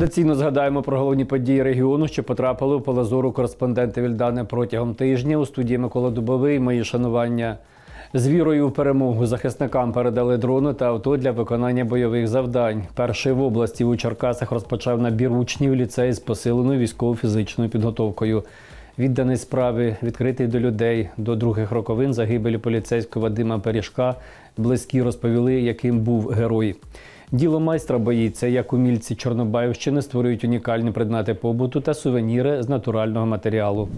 Традиційно згадаємо про головні події регіону, що потрапили у поле зору кореспонденти Вільдани протягом тижня. У студії Микола Дубовий. Мої шанування з вірою в перемогу захисникам передали дрони та авто для виконання бойових завдань. Перший в області у Черкасах розпочав набір учнів ліцей з посиленою військово-фізичною підготовкою. Відданий справі, відкритий до людей до других роковин загибелі поліцейського Вадима Пиріжка. Близькі розповіли, яким був герой. Діло майстра боїться, як умільці Чорнобаївщини створюють унікальні предмети побуту та сувеніри з натурального матеріалу.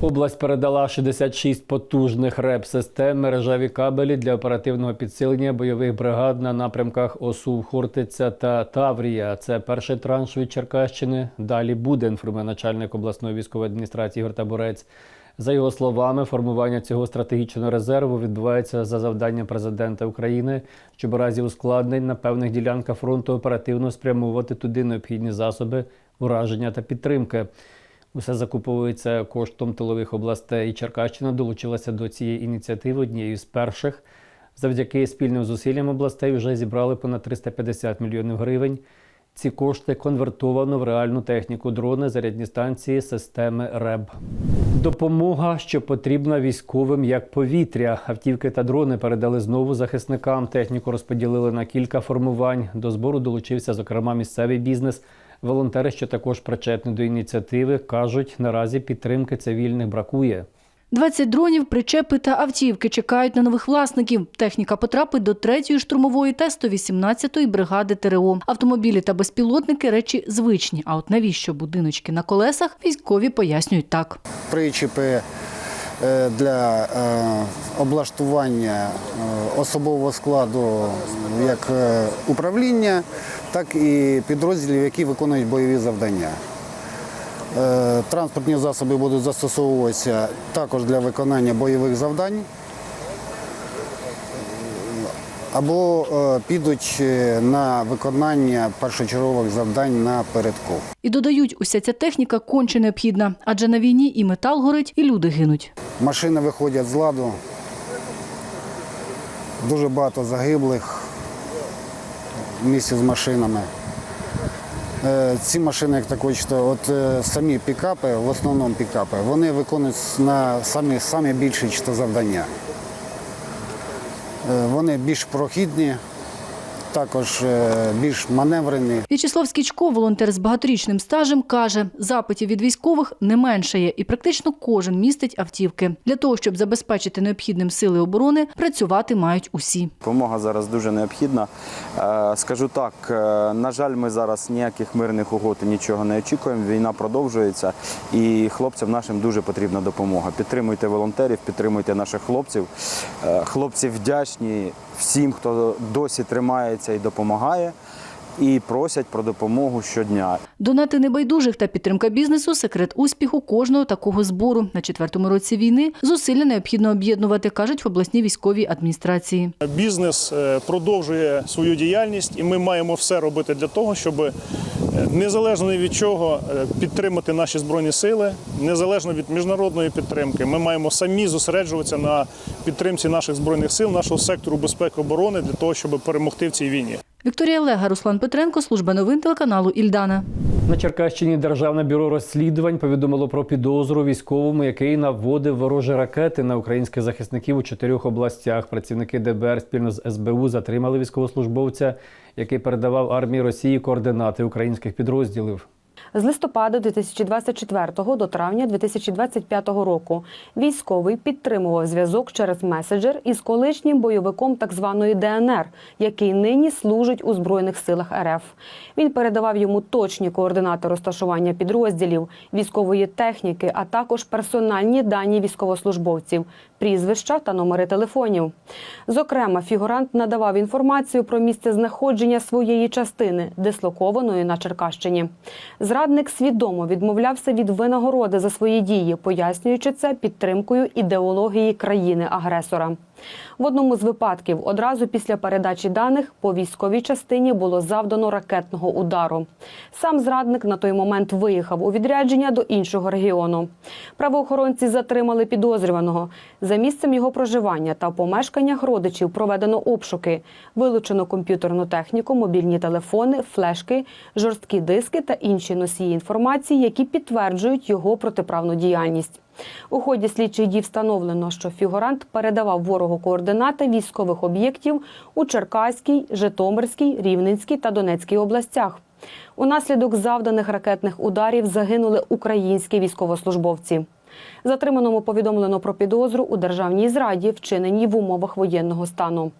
Область передала 66 потужних реп-систем, мережеві кабелі для оперативного підсилення бойових бригад на напрямках ОСУ, Хортиця та Таврія. Це перший транш від Черкащини. Далі буде інформує начальник обласної військової адміністрації Ігор Табурець. За його словами, формування цього стратегічного резерву відбувається за завданням президента України, щоб у разі ускладнень на певних ділянках фронту оперативно спрямовувати туди необхідні засоби ураження та підтримки. Усе закуповується коштом тилових областей. І Черкащина долучилася до цієї ініціативи однією з перших. Завдяки спільним зусиллям областей вже зібрали понад 350 мільйонів гривень. Ці кошти конвертовано в реальну техніку дрони, зарядні станції, системи РЕБ. Допомога, що потрібна військовим як повітря. Автівки та дрони передали знову захисникам. Техніку розподілили на кілька формувань. До збору долучився, зокрема, місцевий бізнес. Волонтери, що також причетні до ініціативи, кажуть, наразі підтримки цивільних бракує. 20 дронів, причепи та автівки чекають на нових власників. Техніка потрапить до 3-ї штурмової та 118-ї бригади ТРО. Автомобілі та безпілотники – речі звичні. А от навіщо будиночки на колесах, військові пояснюють так. причіпи е, для е, облаштування е, особового складу як управління, так і підрозділів, які виконують бойові завдання. Е, Транспортні засоби будуть застосовуватися також для виконання бойових завдань. Або е, підуть е, на виконання першочергових завдань на передку. І додають, уся ця техніка конче необхідна, адже на війні і метал горить, і люди гинуть. Машини виходять з ладу. Дуже багато загиблих в місті з машинами. Е, Ці машини, як також, що от е, самі пікапи, в основному пікапи, вони виконують на самі, самі більші завдання. Е, Вони більш прохідні, також е, більш маневрені. В'ячеслав Скічко, волонтер з багаторічним стажем, каже, запитів від військових не меншає і практично кожен містить автівки. Для того, щоб забезпечити необхідним сили оборони, працювати мають усі. Допомога зараз дуже необхідна. Е, Скажу так, е, на жаль, ми зараз ніяких мирних угод і нічого не очікуємо. Війна продовжується, і хлопцям нашим дуже потрібна допомога. Підтримуйте волонтерів, підтримуйте наших хлопців. Хлопці вдячні всім, хто досі тримається і допомагає, і просять про допомогу щодня. Донати небайдужих та підтримка бізнесу секрет успіху кожного такого збору. На четвертому році війни зусилля необхідно об'єднувати, кажуть в обласній військовій адміністрації. Бізнес е, продовжує свою діяльність, і ми маємо все робити для того, щоб е, незалежно від чого е, підтримати наші збройні сили, незалежно від міжнародної підтримки. Ми маємо самі зосереджуватися на підтримці наших збройних сил, нашого сектору безпеки оборони для того, щоб перемогти в цій війні. Вікторія Лега, Руслан Петренко, служба новин телеканалу Ільдана. На Черкащині Державне бюро розслідувань повідомило про підозру військовому, який наводив ворожі ракети на українських захисників у чотирьох областях. Працівники ДБР спільно з СБУ затримали військовослужбовця, який передавав армії Росії координати українських підрозділів. З листопада 2024 до травня 2025 року військовий підтримував зв'язок через меседжер із колишнім бойовиком так званої ДНР, який нині служить у збройних силах РФ. Він передавав йому точні координати розташування підрозділів, військової техніки, а також персональні дані військовослужбовців, прізвища та номери телефонів. Зокрема, фігурант надавав інформацію про місце знаходження своєї частини, дислокованої на Черкащині. Зрадник свідомо відмовлявся від винагороди за свої дії, пояснюючи це підтримкою ідеології країни-агресора. В одному з випадків одразу після передачі даних по військовій частині було завдано ракетного удару. Сам зрадник на той момент виїхав у відрядження до іншого регіону. Правоохоронці затримали підозрюваного. За місцем його проживання та помешканнях родичів проведено обшуки. Вилучено комп'ютерну техніку, мобільні телефони, флешки, жорсткі диски та інші носії інформації, які підтверджують його протиправну діяльність. У ході слідчих дій встановлено, що фігурант передавав ворогу координати військових об'єктів у Черкаській, Житомирській, Рівненській та Донецькій областях. Унаслідок завданих ракетних ударів загинули українські військовослужбовці. Затриманому повідомлено про підозру у державній зраді, вчиненій в умовах воєнного стану.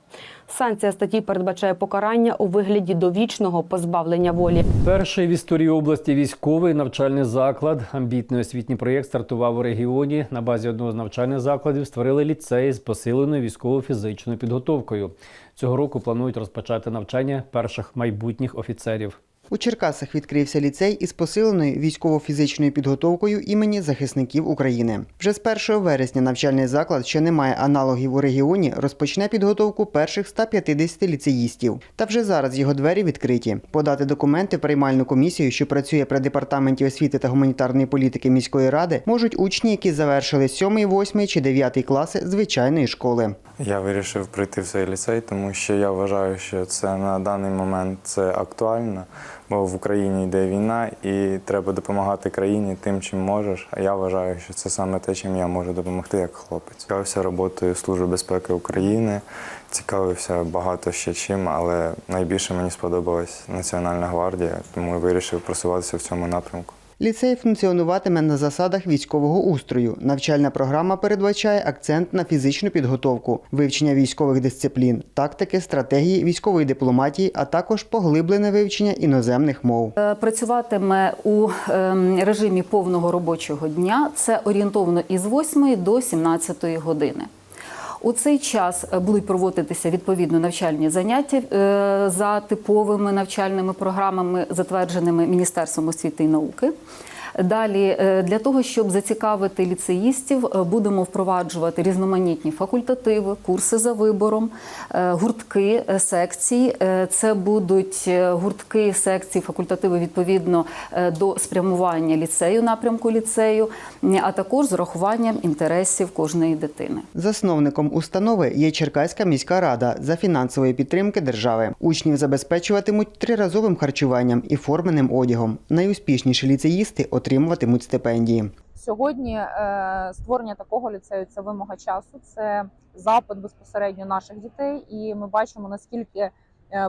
Санкція статті передбачає покарання у вигляді довічного позбавлення волі. Перший в історії області військовий навчальний заклад. Амбітний освітній проєкт стартував у регіоні. На базі одного з навчальних закладів створили ліцей з посиленою військово-фізичною підготовкою. Цього року планують розпочати навчання перших майбутніх офіцерів. У Черкасах відкрився ліцей із посиленою військово-фізичною підготовкою імені захисників України. Вже з 1 вересня навчальний заклад, що не має аналогів у регіоні, розпочне підготовку перших 150 ліцеїстів. Та вже зараз його двері відкриті. Подати документи в приймальну комісію, що працює при департаменті освіти та гуманітарної політики міської ради, можуть учні, які завершили 7, 8 чи 9 класи звичайної школи. Я вирішив прийти в цей ліцей, тому що я вважаю, що це на даний момент це актуально, бо в Україні йде війна і треба допомагати країні тим, чим можеш. А я вважаю, що це саме те, чим я можу допомогти як хлопець. Цікавився роботою Служби безпеки України, цікавився багато ще чим, але найбільше мені сподобалась Національна гвардія, тому я вирішив просуватися в цьому напрямку. Ліцей функціонуватиме на засадах військового устрою. Навчальна програма передбачає акцент на фізичну підготовку, вивчення військових дисциплін, тактики, стратегії, військової дипломатії, а також поглиблене вивчення іноземних мов. Е, Працюватиме у ем, режимі повного робочого дня. Це орієнтовно із 8 до 17 години. У цей час е, будуть проводитися відповідно навчальні заняття е, за типовими навчальними програмами, затвердженими Міністерством освіти і науки. Далі, е, для того, щоб зацікавити ліцеїстів, е, будемо впроваджувати різноманітні факультативи, курси за вибором, е, гуртки, секції. Це будуть гуртки, секції, факультативи відповідно до спрямування ліцею, напрямку ліцею, а також з урахуванням інтересів кожної дитини. Засновником установи є Черкаська міська рада за фінансової підтримки держави. Учнів забезпечуватимуть триразовим харчуванням і форменим одягом. Найуспішніші ліцеїсти отримуватимуть стипендії. Сьогодні е, створення такого ліцею це вимога часу, це запит безпосередньо наших дітей, і ми бачимо наскільки е,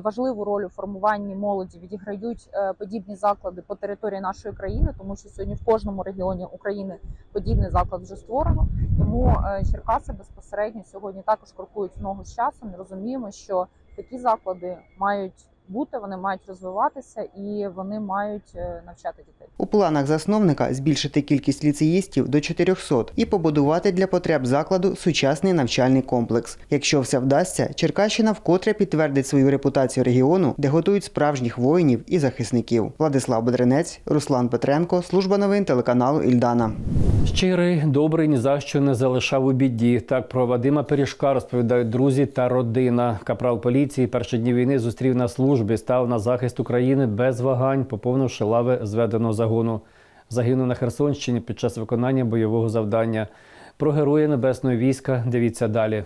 важливу роль у формуванні молоді відіграють е, подібні заклади по території нашої країни, тому що сьогодні в кожному регіоні України подібний заклад вже створено. Тому Черкаси безпосередньо сьогодні також крокують ногу з часом. і Розуміємо, що такі заклади мають бути, вони мають розвиватися і вони мають е, навчати дітей. У планах засновника збільшити кількість ліцеїстів до 400 і побудувати для потреб закладу сучасний навчальний комплекс. Якщо все вдасться, Черкащина вкотре підтвердить свою репутацію регіону, де готують справжніх воїнів і захисників. Владислав Бедренець, Руслан Петренко, служба новин телеканалу Ільдана. Щирий, добрий, ні за що не залишав у біді. Так про Вадима Пиріжка розповідають друзі та родина. Капрал поліції перші дні війни зустрів на службі, став на захист України без вагань, поповнивши лави зведеного загону. Загинув на Херсонщині під час виконання бойового завдання. Про героя небесного війська дивіться далі.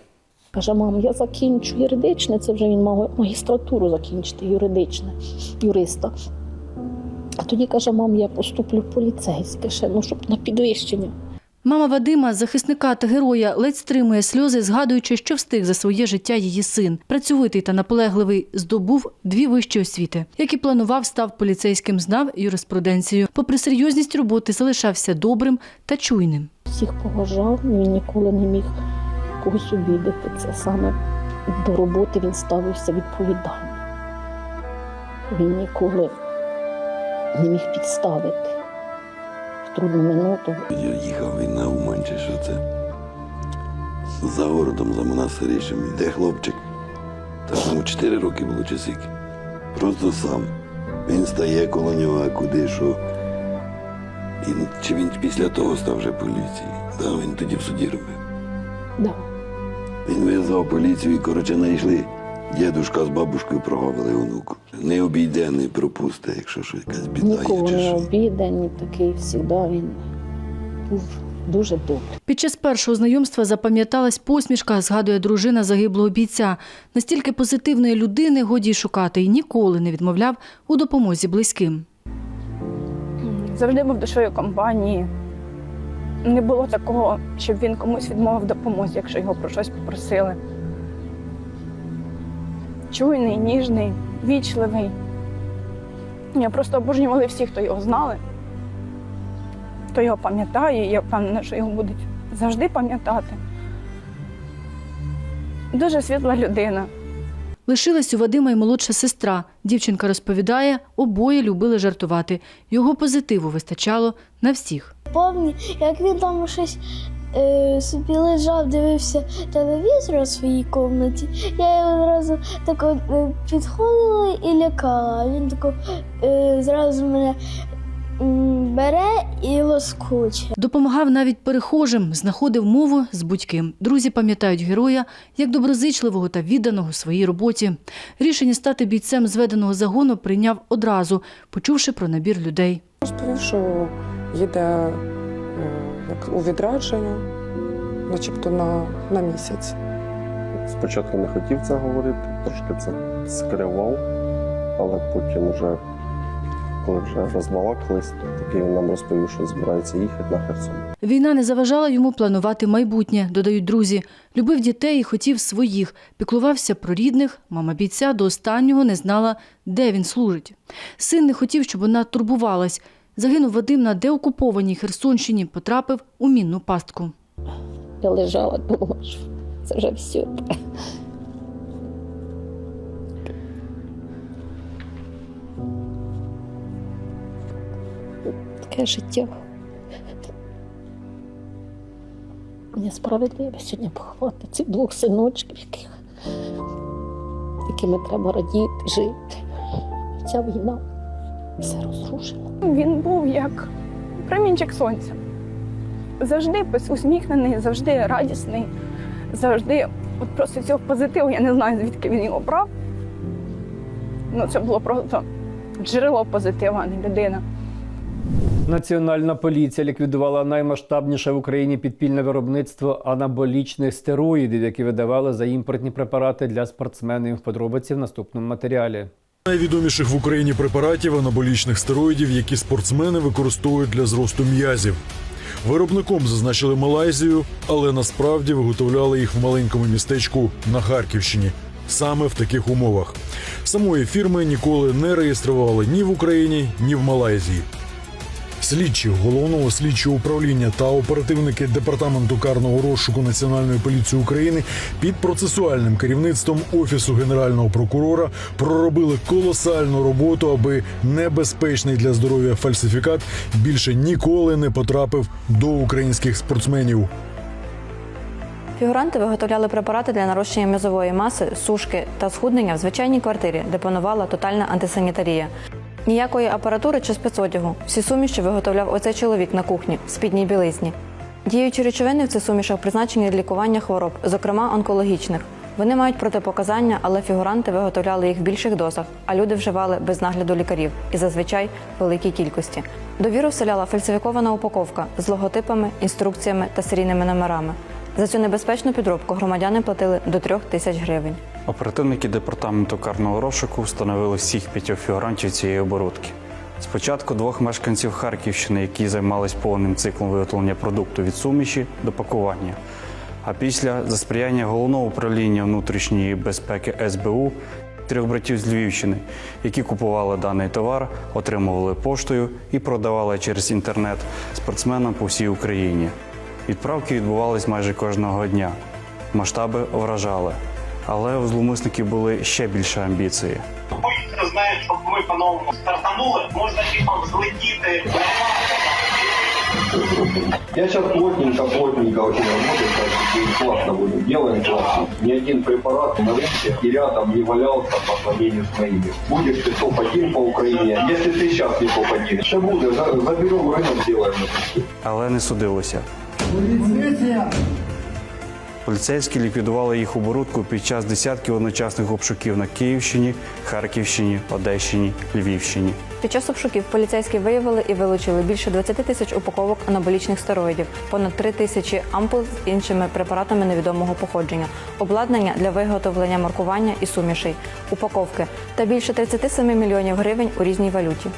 Каже, мам, я закінчу юридичне, це вже він мав магістратуру закінчити, юридичне, юриста. А тоді каже, мам, я поступлю в поліцейське ще, ну, щоб на підвищення. Мама Вадима, захисника та героя, ледь стримує сльози, згадуючи, що встиг за своє життя її син. Працьовитий та наполегливий здобув дві вищі освіти. Як і планував, став поліцейським, знав юриспруденцію. Попри серйозність роботи, залишався добрим та чуйним. Всіх поважав, він ніколи не міг когось обідати. Це саме до роботи він ставився відповідально. Він ніколи не міг підставити в трудну минуту. Я їхав він на Умань, чи що це. За городом, за монастирищем йде хлопчик. Та йому 4 роки було чи скільки. Просто сам. Він стає коло нього, а куди що. І, чи він після того став вже поліції? Да, він тоді в суді робив. Да. Він визвав поліцію і, коротше, знайшли. Дідушка з бабушкою прогавили онуку. Не обійде, не пропусте, якщо щось якась біда Нікого є чи не що. обіде, ні такий завжди він був дуже добрий. Під час першого знайомства запам'яталась посмішка, згадує дружина загиблого бійця. Настільки позитивної людини годі й шукати і ніколи не відмовляв у допомозі близьким. завжди був душою компанії. Не було такого, щоб він комусь відмовив допомозі, якщо його про щось попросили. Чуйний, ніжний, вічливий. Я просто обожнювала всіх, хто його знали, хто його пам'ятає, і я впевнена, що його будуть завжди пам'ятати. Дуже світла людина. Лишилась у Вадима й молодша сестра. Дівчинка розповідає, обоє любили жартувати. Його позитиву вистачало на всіх. Помню, як він там щось е, собі лежав, дивився телевізор у своїй кімнаті. Я його одразу тако е, підходила і лякала. А Він тако е, зразу мене бере і лоскоче. Допомагав навіть перехожим, знаходив мову з будь-ким. Друзі пам'ятають героя як доброзичливого та відданого своїй роботі. Рішення стати бійцем зведеного загону прийняв одразу, почувши про набір людей. Що їде у відрядження, начебто на, на місяць. Спочатку не хотів це говорити, трошки це скривав, але потім вже, коли вже розбалакались, такий він нам розповів, що збирається їхати на Херсон. Війна не заважала йому планувати майбутнє, додають друзі. Любив дітей і хотів своїх, піклувався про рідних. Мама бійця до останнього не знала, де він служить. Син не хотів, щоб вона турбувалась. Загинув Вадим на деокупованій Херсонщині, потрапив у мінну пастку. Я лежала, думала, що це вже все. Таке життя. Несправедливо сьогодні поховати цих двох синочків, яких, якими треба радіти, жити. Ця війна все розрушила. Він був як промінчик сонця. Завжди усміхнений, завжди радісний, завжди от просто цього позитиву. Я не знаю, звідки він його брав. Ну, це було просто джерело позитиву, а не людина. Національна поліція ліквідувала наймасштабніше в Україні підпільне виробництво анаболічних стероїдів, які видавали за імпортні препарати для спортсменів. Подробиці в наступному матеріалі. Найвідоміших в Україні препаратів анаболічних стероїдів, які спортсмени використовують для зросту м'язів. Виробником зазначили Малайзію, але насправді виготовляли їх в маленькому містечку на Харківщині. Саме в таких умовах самої фірми ніколи не реєстрували ні в Україні, ні в Малайзії. Слідчі головного слідчого управління та оперативники департаменту карного розшуку Національної поліції України під процесуальним керівництвом офісу генерального прокурора проробили колосальну роботу, аби небезпечний для здоров'я фальсифікат більше ніколи не потрапив до українських спортсменів. Фігуранти виготовляли препарати для нарощення м'язової маси, сушки та схуднення в звичайній квартирі, де панувала тотальна антисанітарія. Ніякої апаратури чи спецодягу. Всі суміші виготовляв оцей чоловік на кухні в спідній білизні. Діючі речовини в цих сумішах призначені для лікування хвороб, зокрема онкологічних. Вони мають протипоказання, але фігуранти виготовляли їх в більших дозах, а люди вживали без нагляду лікарів і зазвичай великій кількості. Довіру вселяла фальсифікована упаковка з логотипами, інструкціями та серійними номерами. За цю небезпечну підробку громадяни платили до трьох тисяч гривень. Оперативники департаменту карного розшуку встановили всіх п'ятьох фігурантів цієї оборудки. Спочатку двох мешканців Харківщини, які займались повним циклом виготовлення продукту від суміші до пакування. А після за сприяння головного управління внутрішньої безпеки СБУ трьох братів з Львівщини, які купували даний товар, отримували поштою і продавали через інтернет спортсменам по всій Україні. Відправки відбувались майже кожного дня. Масштаби вражали. Але у зловмисників були ще більше амбіції. Поліція знає, щоб ми по-новому стартанули, можна типу взлетіти. Я сейчас плотненько, плотненько очень работаю, так и классно будем, делаем классно. Ни один препарат на рынке и рядом не валялся по сравнению с моими. Будешь ты топ-1 по Украине, если ты сейчас не топ-1, что будет, за- заберем рынок, сделаем. Але не судилося. Поліцейські ліквідували їх оборудку під час десятків одночасних обшуків на Київщині, Харківщині, Одещині, Львівщині. Під час обшуків поліцейські виявили і вилучили більше 20 тисяч упаковок анаболічних стероїдів, понад 3 тисячі ампул з іншими препаратами невідомого походження, обладнання для виготовлення маркування і сумішей, упаковки та більше 37 мільйонів гривень у різній валюті.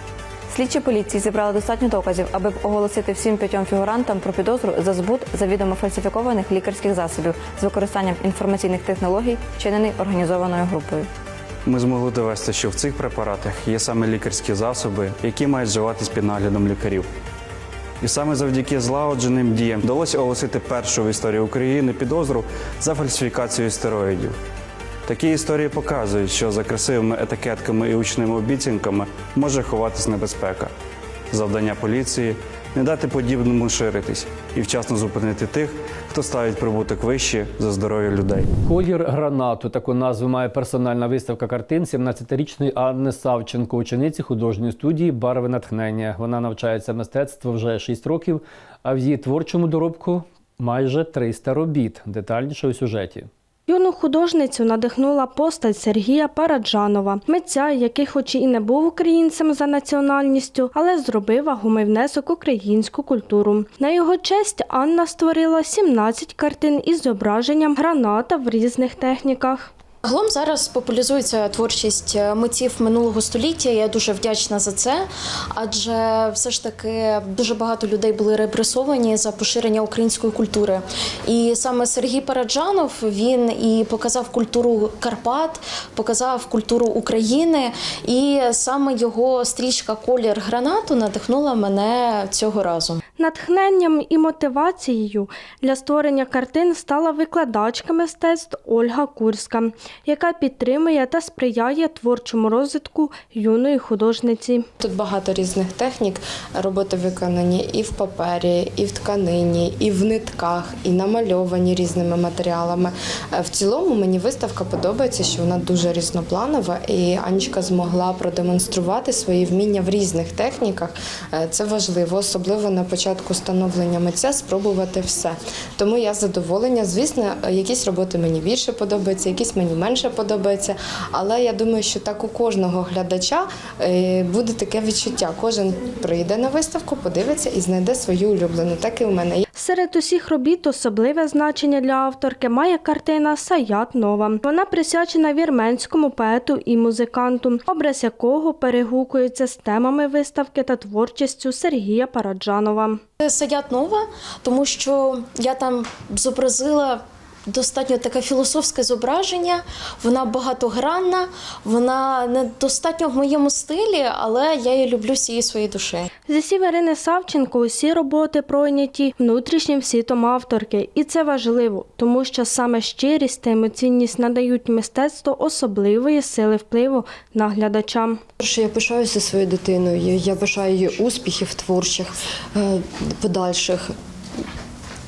Слідчі поліції зібрали достатньо доказів, аби оголосити всім п'ятьом фігурантам про підозру за збут завідомо фальсифікованих лікарських засобів з використанням інформаційних технологій, вчинений організованою групою. Ми змогли довести, що в цих препаратах є саме лікарські засоби, які мають вживатись під наглядом лікарів. І саме завдяки злагодженим діям вдалося оголосити першу в історії України підозру за фальсифікацію стероїдів. Такі історії показують, що за красивими етикетками і учними обіцянками може ховатись небезпека. Завдання поліції не дати подібному ширитись і вчасно зупинити тих, хто ставить прибуток вище за здоров'я людей. Колір гранату таку назву має персональна виставка картин 17-річної Анни Савченко, учениці художньої студії Барви натхнення. Вона навчається мистецтву вже 6 років, а в її творчому доробку майже 300 робіт. Детальніше у сюжеті. Юну художницю надихнула постать Сергія Параджанова, митця, який, хоч і не був українцем за національністю, але зробив вагомий внесок українську культуру. На його честь Анна створила 17 картин із зображенням граната в різних техніках. Загалом зараз популяризується творчість е, митців минулого століття. Я дуже вдячна за це, адже все ж таки дуже багато людей були репресовані за поширення української культури. І саме Сергій Параджанов він і показав культуру Карпат, показав культуру України, і саме його стрічка Колір гранату надихнула мене цього разу. Натхненням і мотивацією для створення картин стала викладачка мистецтв Ольга Курська, яка підтримує та сприяє творчому розвитку юної художниці. Тут багато різних технік. Роботи виконані і в папері, і в тканині, і в нитках, і намальовані різними матеріалами. Е, В цілому мені виставка подобається, що вона дуже різнопланова, і Анечка змогла продемонструвати свої вміння в різних техніках. Е, Це важливо, особливо на початку становлення митця спробувати все. Тому я задоволення. Звісно, якісь роботи мені більше подобаються, якісь мені менше подобаються. Але я думаю, що так у кожного глядача е, буде таке відчуття. Кожен прийде на виставку, подивиться і знайде свою улюблену. Так і у мене. Серед усіх робіт особливе значення для авторки має картина Саят Нова. Вона присвячена вірменському поету і музиканту, образ якого перегукується з темами виставки та творчістю Сергія Параджанова. Садять нова, тому що я там зобразила достатньо таке філософське зображення, вона багатогранна, вона недостатньо в моєму стилі, але я її люблю всією своєю душею. Зі слів Ірини Савченко, усі роботи пройняті внутрішнім світом авторки, і це важливо, тому що саме щирість та емоційність надають мистецтву особливої сили впливу на глядача. Перше, я пишаюся своєю дитиною. Я бажаю її успіхів творчих е, подальших.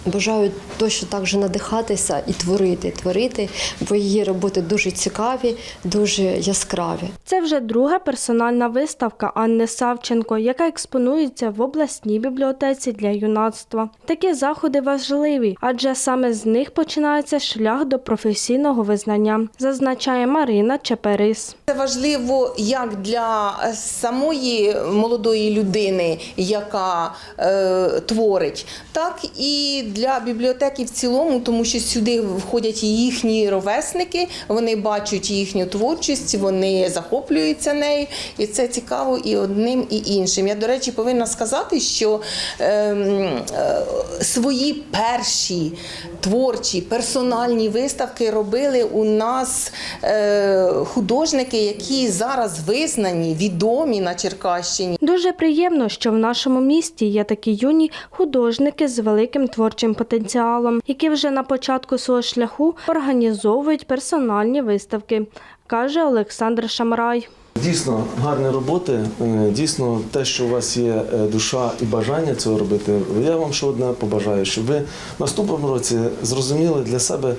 Бажаю точно так же надихатися і творити, творити, бо її роботи дуже цікаві, дуже яскраві. Це вже друга персональна виставка Анни Савченко, яка експонується в обласній бібліотеці для юнацтва. Такі заходи важливі, адже саме з них починається шлях до професійного визнання, зазначає Марина Чеперис. Це важливо як для самої молодої людини, яка е, творить, так і для бібліотеки в цілому, тому що сюди входять їхні ровесники, вони бачать їхню творчість, вони захоплюються нею, і це цікаво і одним, і іншим. Я, до речі, повинна сказати, що е, е, свої перші творчі персональні виставки робили у нас е, художники, які зараз визнані, відомі на Черкащині. Дуже приємно, що в нашому місті є такі юні художники з великим творчим потенціалом, які вже на початку свого шляху організовують персональні виставки, каже Олександр Шамрай. Дійсно гарні роботи, е, дійсно те, що у вас є е, душа і бажання цього робити. Я вам ще одне побажаю, щоб ви в наступному році зрозуміли для себе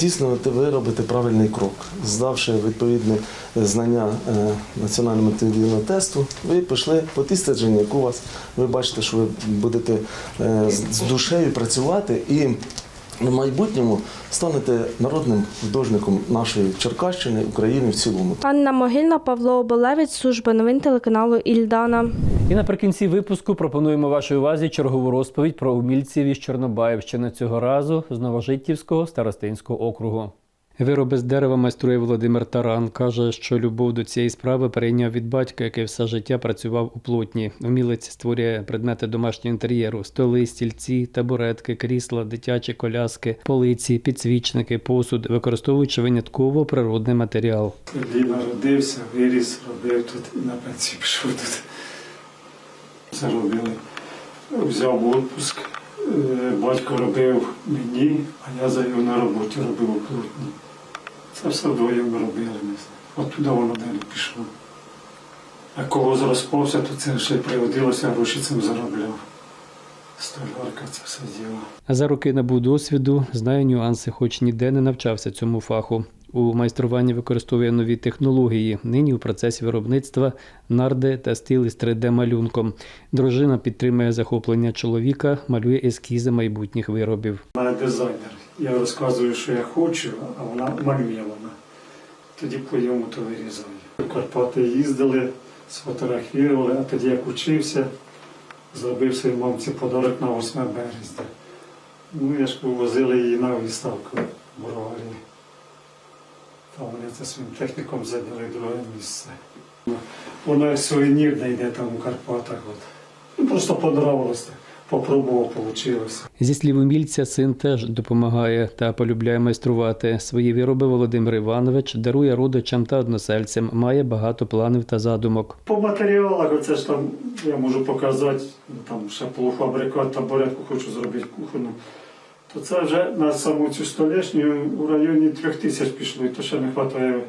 дійсно ви робите правильний крок, здавши відповідне знання е, національному телевізійному тесту, ви пішли по тій стежині, яку у вас ви бачите, що ви будете з душею працювати і в майбутньому станете народним художником нашої Черкащини, України в цілому. Анна Могильна, Павло Оболевець, служба новин телеканалу Ільдана. І наприкінці випуску пропонуємо вашій увазі чергову розповідь про умільців із Чорнобаївщини цього разу з Новожиттівського старостинського округу. Вироби з дерева майструє Володимир Таран. Каже, що любов до цієї справи перейняв від батька, який все життя працював у плотні. Умілець створює предмети домашнього інтер'єру: столи, стільці, табуретки, крісла, дитячі коляски, полиці, підсвічники, посуд, використовуючи винятково природний матеріал. Тоді народився, виріс, робив тут і на пенсію пішов тут. Це робили. Взяв відпуск. Е, Батько робив мені, а я за його на роботі робив у плотні. Це все вдвоєм ми робили. Оттуда воно далі пішло. А кого зрозпався, то це ще пригодилося, гроші цим заробляв. Столярка це все діло. За роки набув досвіду, знає нюанси, хоч ніде не навчався цьому фаху. У майструванні використовує нові технології. Нині у процесі виробництва нарди та стіл із 3D-малюнком. Дружина підтримує захоплення чоловіка, малює ескізи майбутніх виробів. У мене дизайнер. Я розказую, що я хочу, а вона малює вона. Тоді по йому то вирізаю. В Карпати їздили, сфотографували, а тоді як учився, зробив своїй мамці подарок на 8 березня. Ну, я ж возили її на виставку в Броварі. Там вони це своїм техніком зайняли друге місце. Воно як сувенір не йде там у Карпатах. От. Ну, просто понравилось. так. Попробував, вийшло. Зі слів умільця, син теж допомагає та полюбляє майструвати. Свої вироби Володимир Іванович дарує родичам та односельцям, має багато планів та задумок. По матеріалах, оце ж там я можу показати, там ще полуфабрикат, табуретку хочу зробити кухонну. То це вже на саму цю столешню у районі трьох тисяч пішло, і то ще не вистачає,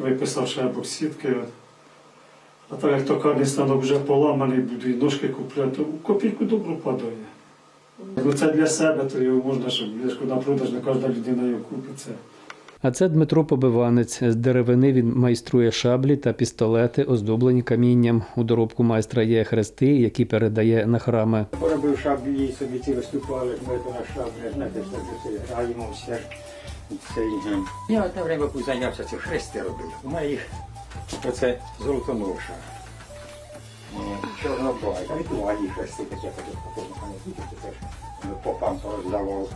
виписав ще боксітки. А так як токарний станок вже поламаний, буду і ножки купляти, то копійку добру падає. Ну це для себе, то його можна, щоб на продаж не кожна людина його купить. Це. А це Дмитро Побиванець. З деревини він майструє шаблі та пістолети, оздоблені камінням. У доробку майстра є хрести, які передає на храми. Поробив шаблі, собі ці виступали, ми на шаблі, знаєте, що це граємося. Цей, е, Я одне время зайнявся ці хрести робив. У мене їх оце золотоноша. Чорнобай, а ритуальні хрести пам'ятаю, це теж попам роздавав.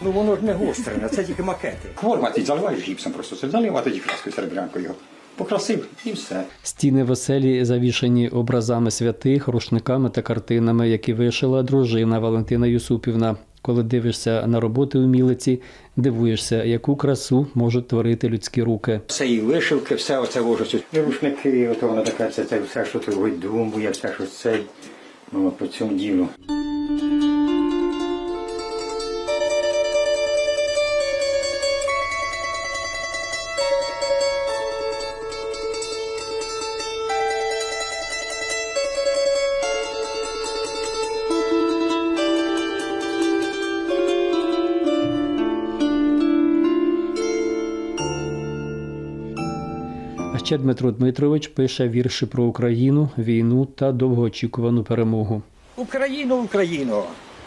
Ну воно ж не гостре, це тільки макети. Форма ти заливаєш гіпсом просто, це залив, а тоді краскою серебрянкою його. Покрасив і все. Стіни в оселі завішані образами святих, рушниками та картинами, які вишила дружина Валентина Юсупівна. Коли дивишся на роботи умілиці, дивуєшся, яку красу можуть творити людські руки. Все і вишивки, все оце вожу. Рушники, ото вона така, це, це все, що ти видумує, все, що це ну, по цьому ділу. Ще Дмитро Дмитрович пише вірші про Україну, війну та довгоочікувану перемогу. Україно, Україно,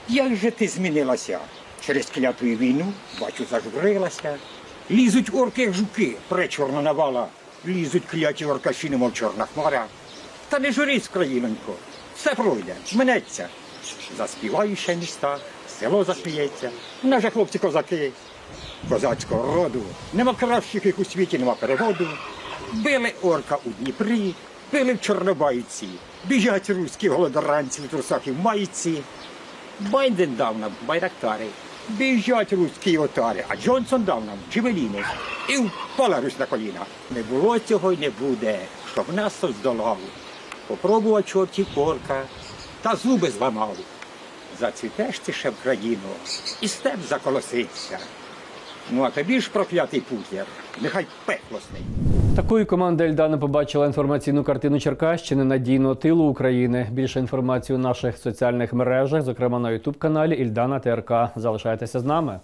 як же ти змінилася? Через кляту війну, бачу, зажурилася. Лізуть орки, як жуки, пречорна навала. Лізуть кляті оркаші, немов чорна хмара. Та не журись, країнонько, все пройде, минеться. Заспіваю ще в містах, село засміється. У же хлопці козаки, козацького роду. Нема кращих їх у світі, нема переводу. Били орка у Дніпрі, били в Чорнобайці. Біжать руські голодоранці в трусах і в майці. Байден дав нам байрактари, біжать руські отари, а Джонсон дав нам джевеліни. І впала Русь на коліна. Не було цього й не буде, щоб нас здолав. Попробував чортів порка, та зуби зламав. Зацвітеш ти ще в країну, і степ заколоситься. Ну а тобі ж проклятий путір, нехай пекло снить. Такою команда Ельдана побачила інформаційну картину Черкащини надійного тилу України. Більше інформації у наших соціальних мережах, зокрема на Ютуб каналі Ільдана ТРК. Залишайтеся з нами.